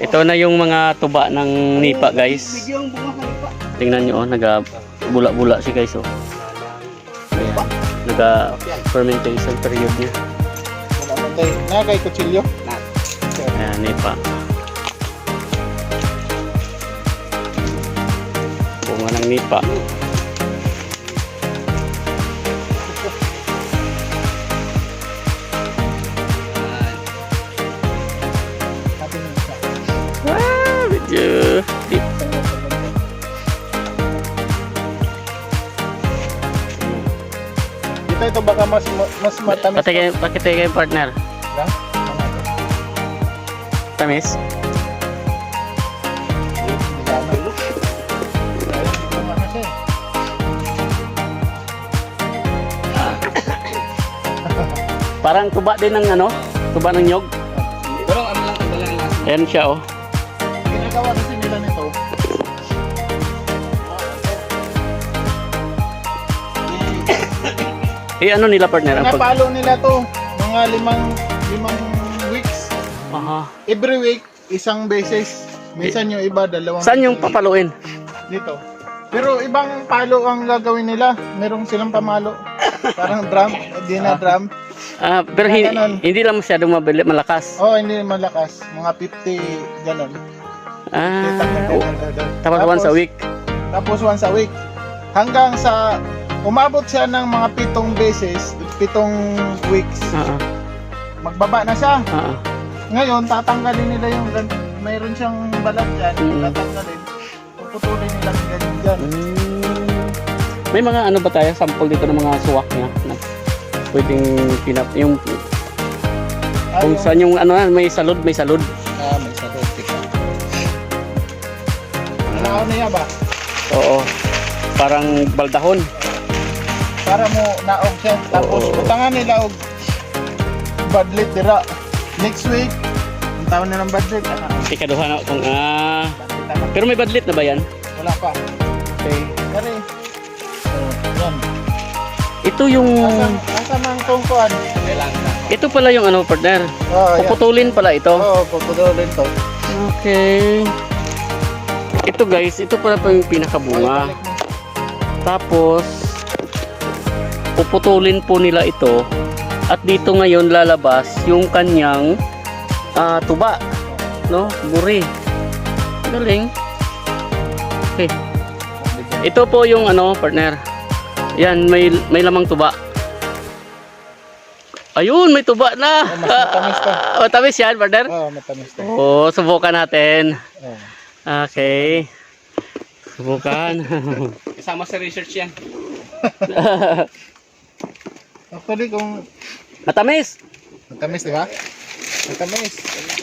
Ito na yung mga tuba ng nipa guys. Bunga. Tingnan nyo oh, naga bula-bula si guys oh. Ayan. Naga fermentation period niya. Nagay kutsilyo. Ayan, nipa. Bunga ng nipa. Sabi medyo deep. Dito ito baka mas mas matamis. Pati kayo, bakit kayo partner? Ha? Tamis? Parang tuba din ng ano? Tuba ng nyog? Pero ano lang lasa. Ayan siya oh. Ginagawa kasi nila nito. Eh ano nila partner? Ang pag... Napalo nila to. Mga limang limang weeks. Aha. Every week, isang beses. Minsan yung iba, dalawang Saan yung papaluin? Dito. Pero ibang palo ang gagawin nila. Merong silang pamalo. Parang drum. Hindi na drum. Ah, pero hin- Ganon. hindi lang masyadong mabili, malakas. Oh, hindi malakas. Mga 50, ganon. Ah, Oh, tapos once a week. Tapos once a week. Hanggang sa umabot siya ng mga pitong beses, pitong weeks. Ah, Magbaba na siya. ah. Ngayon, tatanggalin nila yung mayroon siyang balat dyan. Mm. Tatanggalin. Puputulin nila yung ganyan dyan. Mm. May mga ano ba tayo, sample dito ng mga suwak niya na pwedeng pinap yung Ah, kung saan yung ano may salud, may salud. Ah, may sarot. Tika. Ano niya ba? Oo. Parang baldahon. Para mo naog siya. Tapos Oo. utangan nila og badlit dira. Next week, ang taon na ng budget. Ano? Ikaduha na kung ah. Budget na. Pero may badlit na ba yan? Wala pa. Okay. Kari. Oh, yan. Ito yung Asa, asa mang tungkuan? ito pala yung ano partner. Oh, yan. Puputulin pala ito. Oo, puputulin to. Okay. Ito guys, ito pala pa yung pinakabunga. Tapos, puputulin po nila ito. At dito ngayon lalabas yung kanyang ah, tuba. No? Buri. Galing. Okay. Ito po yung ano, partner. Yan, may, may lamang tuba. Ayun, may tuba na. Oh, matamis to. matamis yan, partner. Oo, matamis to. Oo, subukan natin. Oh. Okay. Subukan. Kasama sa research yan. Actually, kung Matamis. matamis, di ba? Matamis.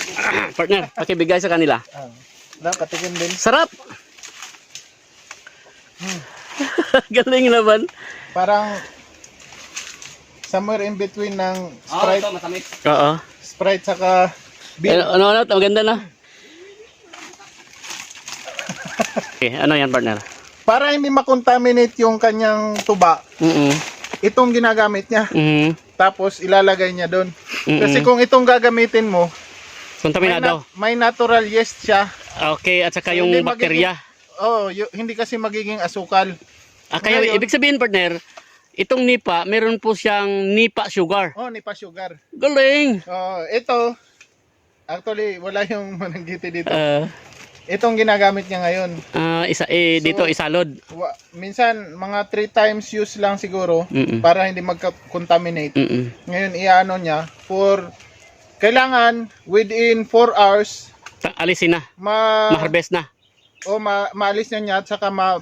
Partner, pakibigay sa kanila. Ah. Wala, patikim din. Sarap. Galing naman. Parang somewhere in between ng Oh, Sprite, ito matamis. Oo. Sprite saka Eh, beer. ano, ano, maganda na. Okay, ano yan, partner? Para hindi makontaminate yung kanyang tuba, Mm itong ginagamit niya. mm Tapos ilalagay niya doon. Mm-mm. Kasi kung itong gagamitin mo, may, Kontaminado. na- may natural yeast siya. Okay, at saka yung Hindi bakterya. Oh, hindi kasi magiging asukal. Ah, kaya Ngayon- ibig sabihin, partner, itong nipa, meron po siyang nipa sugar. Oh, ni pa sugar. Galing. Oh, ito actually wala yung mananggiti dito. Ah, Itong ginagamit niya ngayon. ah, isa, eh, dito, So- isalod. Wa- minsan mga three times use lang siguro Mm-mm. para hindi magka-contaminate. Mm-mm. Ngayon iano niya for kailangan within 4 hours Ta- Alisin na. ma Ma-harvest na. o ma, maalis na niya at saka ma,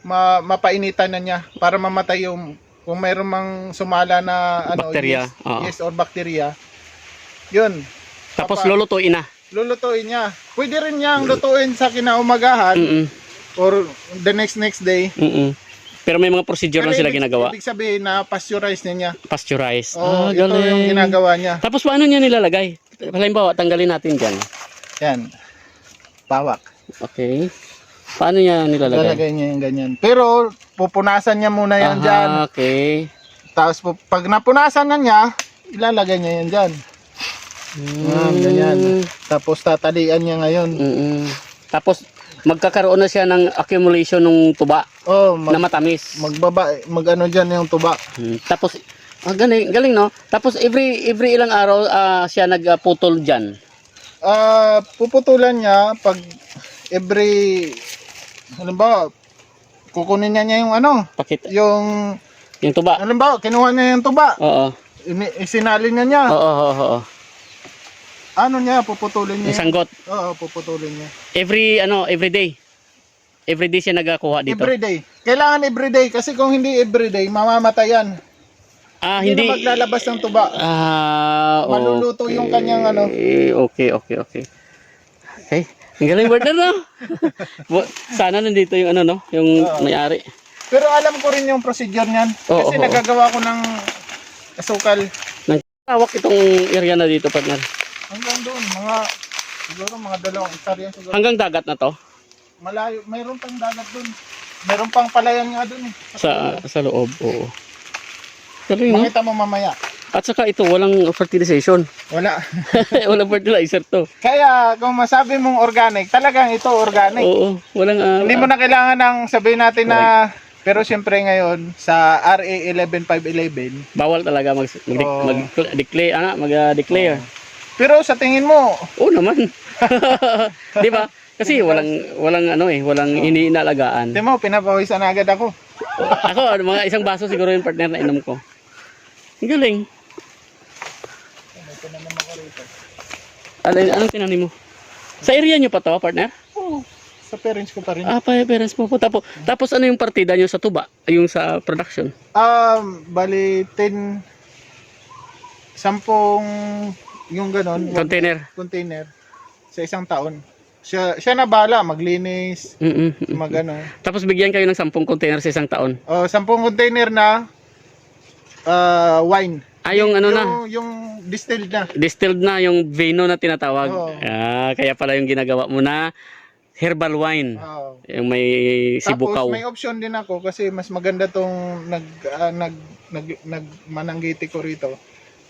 ma mapainitan na niya para mamatay yung kung mayroong mang sumala na ano Bakterya, yeast, oo. yeast or bacteria. Yun. Tapos Papa- lulutuin na. Lulutuin niya. Pwede rin niyang lutuin sa kinaumagahan Mm-mm. or the next next day. Mm-mm. Pero may mga procedure Pero na sila ibig- ginagawa. Ibig sabihin na pasteurize niya niya. Pasteurize. Oh, ah, ito yung galing. ginagawa niya. Tapos paano niya nilalagay? Halimbawa, tanggalin natin dyan. Yan. Pawak. Okay. Paano niya nilalagay? Lalagay niya yung ganyan. Pero pupunasan niya muna yan Aha, dyan. okay. Tapos pu- pag napunasan na niya, ilalagay niya yan dyan. Ah, ganyan. Tapos tatalian niya ngayon. Mm-mm. Tapos magkakaroon na siya ng accumulation ng tuba Oh, na mag, matamis. magbaba, magano diyan yung tuba. Hmm, Tapos ah, galing, galing no. Tapos every every ilang araw ah, siya nagputol diyan. Ah, puputulan niya pag every halimbawa kukunin niya niya yung ano, Pakita yung yung tuba. halimbawa kinuha niya yung tuba, Oo. ini, isinali niya niya. Oo, oo, oo. Ano niya, puputulin Yung niya. sanggot. Oo, puputulin niya. Every ano, every day. Every day siya nagakuha dito. Everyday. Kailangan everyday kasi kung hindi everyday, mamamatay yan. ah, Hindi, hindi na maglalabas ng tuba. Ah, Maluluto yung kanyang ano. Okay, okay, okay. Okay. Ang galing partner no? Sana nandito yung ano no, yung Oo. may-ari. Pero alam ko rin yung procedure niyan. Oo, Kasi oo. nagagawa ko ng asukal Tawak itong area na dito partner. Hanggang doon. Mga, siguro mga dalawang hektarya siguro. Hanggang dagat na to Malayo. Mayroon pang dagat doon. Mayroon pang palayan nga doon eh. sa sa loob. Oo. Galing no? Makita mo mamaya. At saka ito walang fertilization. Wala. walang fertilizer to. Kaya kung masabi mong organic, talagang ito organic. Oo, walang ah, Hindi mo na kailangan ng sabihin natin na pero siyempre ngayon sa RA 11511 bawal talaga mag mag, Oo. mag, declare ano, mag ah. Pero sa tingin mo Oo naman. 'Di ba? Kasi walang walang ano eh, walang iniinalagaan. Hindi mo pinapawisan na agad ako Ako, mga isang baso siguro yung partner na inom ko. Ang galing. Alin, anong tinanim mo? Sa area nyo pa to, partner? Oo, sa parents ko pa rin Ah, pa parents mo po. Tapos, tapos ano yung partida nyo sa tuba? Yung sa production? um bali 10 sampung yung ganon Container. container sa isang taon siya siya na bala maglinis Mm-mm. magano Tapos bigyan kayo ng 10 container sa isang taon. oh sampung container na ah, wine Ah, yung ano na, yung, yung distilled na distilled na yung vino na tinatawag. Oo. Ah, kaya pala yung ginagawa mo na herbal wine. Oo. Yung may sibukaw. Tapos may option din ako kasi mas maganda tong nag ah, nag nag, nag mananggiti ko rito.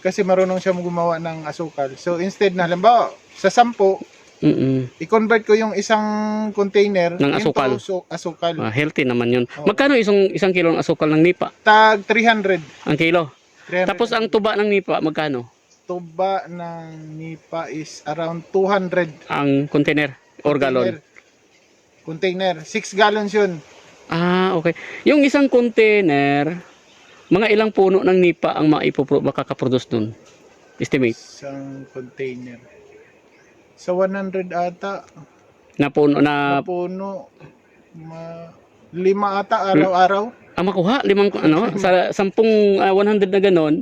Kasi marunong siya gumawa ng asukal. So instead na halimbawa sa sampo, Mm-mm. i-convert ko yung isang container Ng asukal. into su- asukal. Ah, healthy naman yun. Oo. Magkano isang isang kilo ng asukal ng nipa? Tag 300. Ang kilo. 300. Tapos ang tuba ng nipa magkano? tuba ng nipa is around 200 Ang container or gallon? Container. 6 gallons yun. Ah, okay. Yung isang container, mga ilang puno ng nipa ang maipopro makakaproduce nun? Estimate. Isang container. Sa 100 ata, Na puno na na puno, ma, lima ata araw-araw. ang makuha limang ano sa sampung ah, 100 na ganon